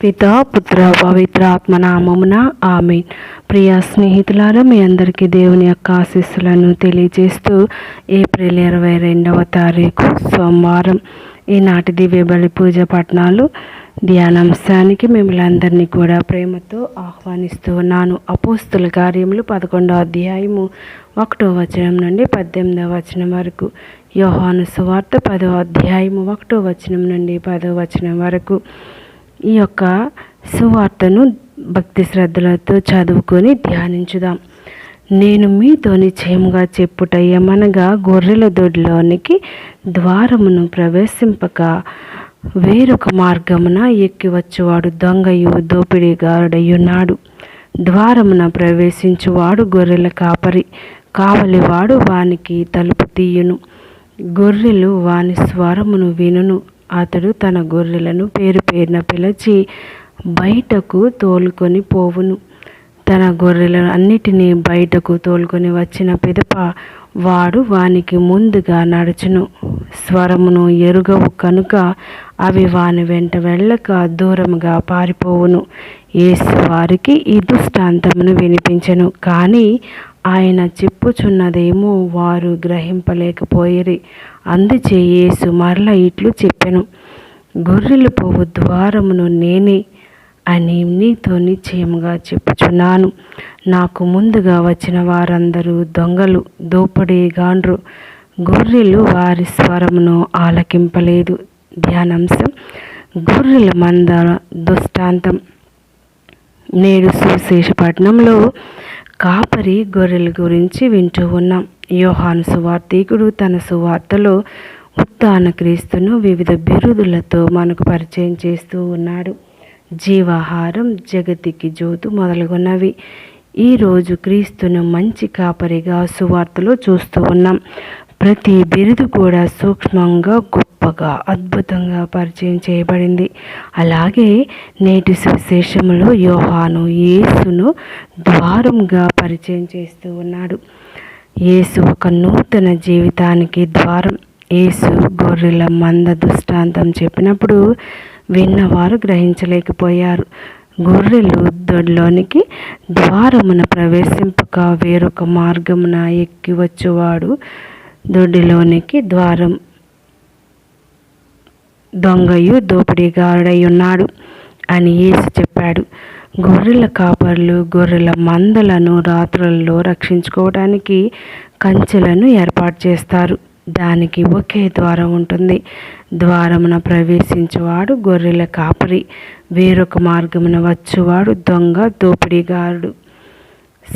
పితా పుత్ర పవిత్ర ఆత్మనామమున ఆమె ప్రియ స్నేహితులారా మీ అందరికీ దేవుని యొక్క ఆశీస్సులను తెలియజేస్తూ ఏప్రిల్ ఇరవై రెండవ తారీఖు సోమవారం ఈనాటి దివ్య బలి పూజ పట్టణాలు ధ్యానాంశానికి మిమ్మల్ని అందరినీ కూడా ప్రేమతో ఆహ్వానిస్తూ ఉన్నాను. అపోస్తుల కార్యములు పదకొండవ అధ్యాయము ఒకటో వచనం నుండి పద్దెనిమిదవ వచనం వరకు యోహాను సువార్త పదవ అధ్యాయము ఒకటో వచనం నుండి పదో వచనం వరకు ఈ యొక్క సువార్తను భక్తి శ్రద్ధలతో చదువుకొని ధ్యానించుదాం. నేను మీతో నిశ్చయముగా చెప్పుట ఏమనగా గొర్రెల దొడ్లోనికి ద్వారమును ప్రవేశింపక వేరొక మార్గమున ఎక్కివచ్చువాడు దొంగయు దోపిడీగారుడయ్యున్నాడు. ద్వారమున ప్రవేశించువాడు గొర్రెల కాపరి కావలివాడు వానికి తలుపు తీయును. గొర్రెలు వాని స్వరమును వినును. అతడు తన గొర్రెలను పేరు పేరున పిలిచి బయటకు తోలుకొని పోవును. తన గొర్రెలను అన్నిటినీ బయటకు తోలుకొని వచ్చిన పిదప వాడు వానికి ముందుగా నడుచును. స్వరమును ఎరుగవు కనుక అవి వాని వెంట వెళ్ళక దూరముగా పారిపోవును. యేసు వారికి ఈ దృష్టాంతమును వినిపించను. కానీ ఆయన చెప్పుచున్నదేమో వారు గ్రహింపలేకపోయిరి. అందుచే యేసు మరల ఇట్లు చెప్పెను గొర్రెలు పోవు ద్వారమును నేనే అని నీతో నిశ్చయముగా చెప్పుచున్నాను. నాకు ముందుగా వచ్చిన వారందరూ దొంగలు దోపిడీగాండ్రు గొర్రెలు వారి స్వరమును ఆలకింపలేదు. ధ్యానాంశం గొర్రెల మంద దుష్టాంతం. నేడు సుశేషపట్నంలో కాపరి గొర్రెల గురించి వింటూ ఉన్నాం. యోహాను సువార్తీకుడు తన సువార్తలో ఉత్తాన క్రీస్తును వివిధ బిరుదులతో మనకు పరిచయం చేస్తూ ఉన్నాడు. జీవాహారం జగతికి జ్యోతు మొదలుగున్నవి ఈరోజు క్రీస్తును మంచి కాపరిగా సువార్తలో చూస్తూ ఉన్నాం. ప్రతి బిరుదు కూడా సూక్ష్మంగా గొప్పగా అద్భుతంగా పరిచయం చేయబడింది. అలాగే నేటి సువిశేషంలో యోహాను యేసును ద్వారంగా పరిచయం చేస్తూ ఉన్నాడు. యేసు ఒక నూతన జీవితానికి ద్వారం. యేసు గొర్రెల మంద దుష్టాంతం చెప్పినప్పుడు విన్నవారు గ్రహించలేకపోయారు. గొర్రెలు దొడ్లోనికి ద్వారమున ప్రవేశింపక వేరొక మార్గమున ఎక్కి వచ్చేవాడు దొడ్డిలోనికి ద్వారం దొంగయు దోపిడీగారుడై ఉన్నాడు అని యేసు చెప్పాడు. గొర్రెల కాపర్లు గొర్రెల మందలను రాత్రులలో రక్షించుకోవడానికి కంచెలను ఏర్పాటు చేస్తారు. దానికి ఒకే ద్వారం ఉంటుంది. ద్వారమున ప్రవేశించేవాడు గొర్రెల కాపరి. వేరొక మార్గమున వచ్చేవాడు దొంగ దోపిడీగారుడు.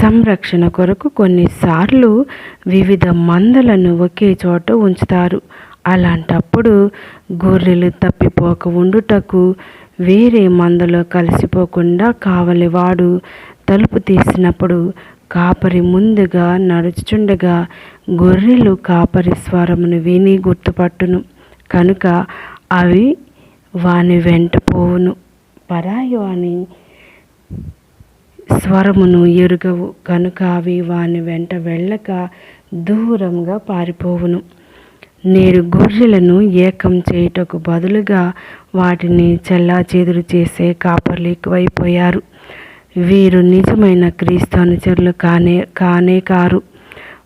సంరక్షణ కొరకు కొన్నిసార్లు వివిధ మందలను ఒకే చోట ఉంచుతారు. అలాంటప్పుడు గొర్రెలు తప్పిపోక ఉండుటకు వేరే మందలో కలిసిపోకుండా కావలివాడు తలుపు తీసినప్పుడు కాపరి ముందుగా నడుచుచుండగా గొర్రెలు కాపరి స్వరమును విని గుర్తుపట్టును. కనుక అవి వాని వెంట పోవును. పరాయి వాని స్వరమును ఎరుగవు. కనుక అవి వాని వెంట వెళ్ళక దూరంగా పారిపోవును. నేడు గొర్రెలను ఏకం చేయుటకు బదులుగా వాటిని చెల్లాచెదురు చేసే కాపర్లు ఎక్కువైపోయారు. వీరు నిజమైన క్రీస్తు అనుచరులు కానే కానే కారు.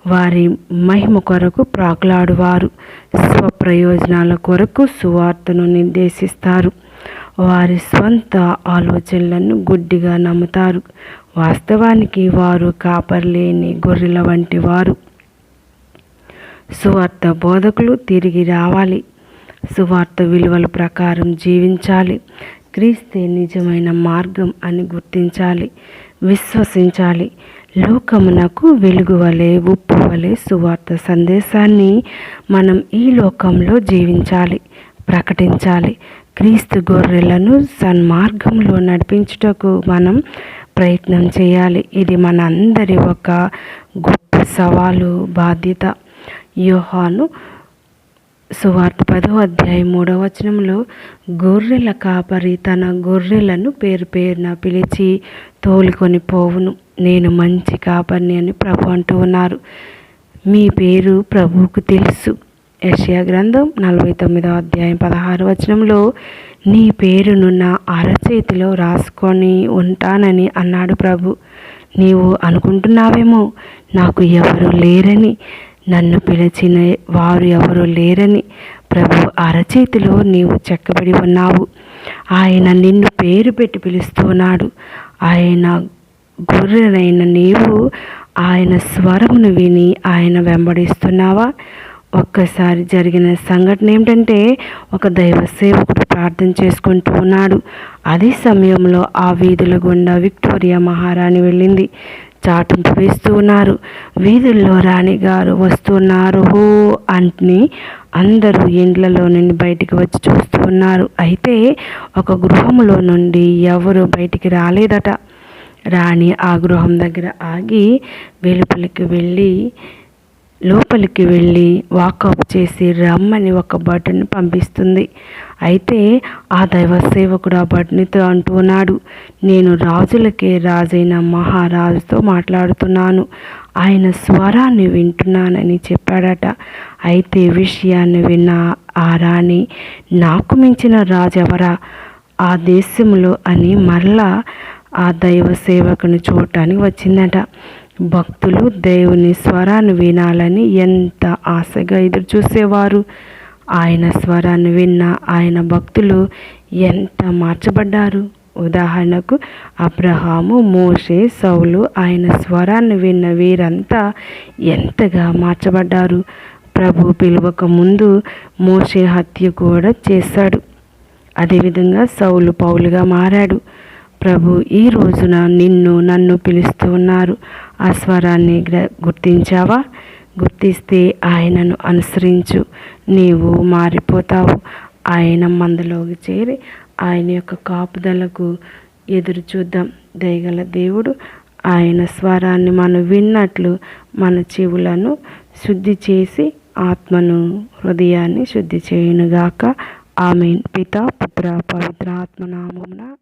వారి మహిమ కొరకు ప్రాకులాడువారు. స్వప్రయోజనాల కొరకు సువార్తను నిర్దేశిస్తారు. వారి స్వంత ఆలోచనలను గుడ్డిగా నమ్ముతారు. వాస్తవానికి వారు కాపర్లేని గొర్రెల వంటి వారు. సువార్త బోధకులు తిరిగి రావాలి. సువార్త విలువల ప్రకారం జీవించాలి. క్రీస్తే నిజమైన మార్గం అని గుర్తించాలి. విశ్వసించాలి. లోకమునకు వెలుగు వలె ఉప్పు వలె సువార్త సందేశాన్ని మనం ఈ లోకంలో జీవించాలి ప్రకటించాలి. క్రీస్తు గొర్రెలను సన్మార్గంలో నడిపించుటకు మనం ప్రయత్నం చేయాలి. ఇది మన అందరి ఒక గొప్ప సవాలు బాధ్యత. యోహాను సువార్త పదో అధ్యాయం మూడవ వచనంలో గొర్రెల కాపరి తన గొర్రెలను పేరు పేరున పిలిచి తోలుకొని పోవును. నేను మంచి కాపరిని అని ప్రభు అంటూ ఉన్నారు. మీ పేరు ప్రభువుకు తెలుసు. యెషయా గ్రంథం నలభై తొమ్మిదవ అధ్యాయం పదహారు వచనంలో నీ పేరును నా అరచేతిలో రాసుకొని ఉంటానని అన్నాడు ప్రభు. నీవు అనుకుంటున్నావేమో? నాకు ఎవరు లేరని. నన్ను పిలిచిన వారు ఎవరు లేరని ప్రభు అరచేతిలో నీవు చెక్కబడి ఉన్నావు. ఆయన నిన్ను పేరు పెట్టి పిలుస్తున్నాడు. ఆయన గొర్రెనైన నీవు ఆయన స్వరమును విని ఆయన వెంబడిస్తున్నావా? ఒక్కసారి జరిగిన సంఘటన ఏమిటంటే ఒక దైవ సేవకుడు ప్రార్థన చేసుకుంటూ ఉన్నాడు. అదే సమయంలో ఆ వీధుల గుండా విక్టోరియా మహారాణి వెళ్ళింది. చాటింపు వేస్తూ ఉన్నారు వీధుల్లో రాణిగారు వస్తున్నారు. హో అని అందరూ ఇండ్లలో నుండి బయటికి వచ్చి చూస్తూ ఉన్నారు అయితే ఒక గృహంలో నుండి ఎవరు బయటికి రాలేదట. రాణి ఆ గృహం దగ్గర ఆగి వెలుపలికి వెళ్ళి లోపలికి వెళ్ళి వాకప్ చేసి రమ్మని ఒక బటన్ పంపిస్తుంది. అయితే ఆ దైవ సేవకుడు ఆ బటన్తో అంటున్నాడు నేను రాజులకే రాజైన మహారాజుతో మాట్లాడుతున్నాను. ఆయన స్వరాన్ని వింటున్నానని చెప్పాడట. అయితే విషయాన్ని విన్న ఆ రాణి నాకు మించిన రాజు ఎవరా? ఆ దేశంలో అని మరలా ఆ దైవ సేవకుని చూడటానికి వచ్చిందట. భక్తులు దేవుని స్వరాన్ని వినాలని ఎంత ఆశగా ఎదురు చూసేవారు ఆయన స్వరాన్ని విన్న ఆయన భక్తులు ఎంత మార్చబడ్డారు. ఉదాహరణకు అబ్రహాము మోషే సౌలు ఆయన స్వరాన్ని విన్న వీరంతా ఎంతగా మార్చబడ్డారు. ప్రభు పిలువక ముందు మోషే హత్య కూడా చేశాడు. అదేవిధంగా సౌలు పౌలుగా మారాడు. ప్రభు ఈ రోజున నిన్ను నన్ను పిలుస్తూ ఉన్నారు. ఆ స్వరాన్ని గుర్తించావా? గుర్తిస్తే ఆయనను అనుసరించు. నీవు మారిపోతావు. ఆయన మందలోకి చేరి ఆయన యొక్క కాపుదలకు ఎదురు చూద్దాం. దయగల దేవుడు ఆయన స్వరాన్ని మనం విన్నట్లు మన చెవులను శుద్ధి చేసి ఆత్మను హృదయాన్ని శుద్ధి చేయునుగాక. ఆమె పిత పుత్ర పవిత్ర ఆత్మనామమున